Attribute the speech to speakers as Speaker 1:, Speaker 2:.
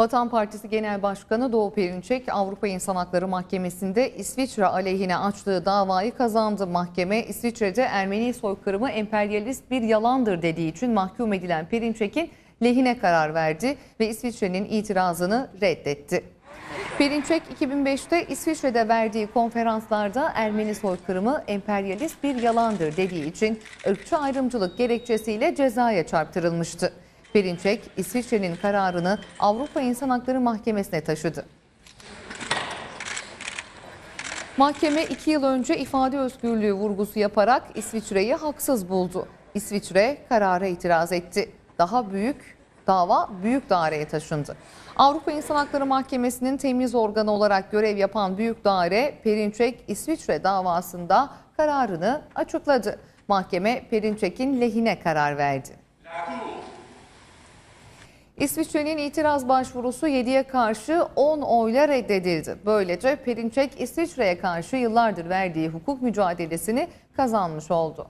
Speaker 1: Vatan Partisi Genel Başkanı Doğu Perinçek Avrupa İnsan Hakları Mahkemesi'nde İsviçre aleyhine açtığı davayı kazandı. Mahkeme İsviçre'de Ermeni soykırımı emperyalist bir yalandır dediği için mahkum edilen Perinçek'in lehine karar verdi ve İsviçre'nin itirazını reddetti. Perinçek 2005'te İsviçre'de verdiği konferanslarda Ermeni soykırımı emperyalist bir yalandır dediği için ırkçı ayrımcılık gerekçesiyle cezaya çarptırılmıştı. Perinçek, İsviçre'nin kararını Avrupa İnsan Hakları Mahkemesi'ne taşıdı. Mahkeme iki yıl önce ifade özgürlüğü vurgusu yaparak İsviçre'yi haksız buldu. İsviçre karara itiraz etti. Daha büyük dava büyük daireye taşındı. Avrupa İnsan Hakları Mahkemesi'nin temiz organı olarak görev yapan büyük daire Perinçek İsviçre davasında kararını açıkladı. Mahkeme Perinçek'in lehine karar verdi. İsviçre'nin itiraz başvurusu 7'ye karşı 10 oyla reddedildi. Böylece Perinçek İsviçre'ye karşı yıllardır verdiği hukuk mücadelesini kazanmış oldu.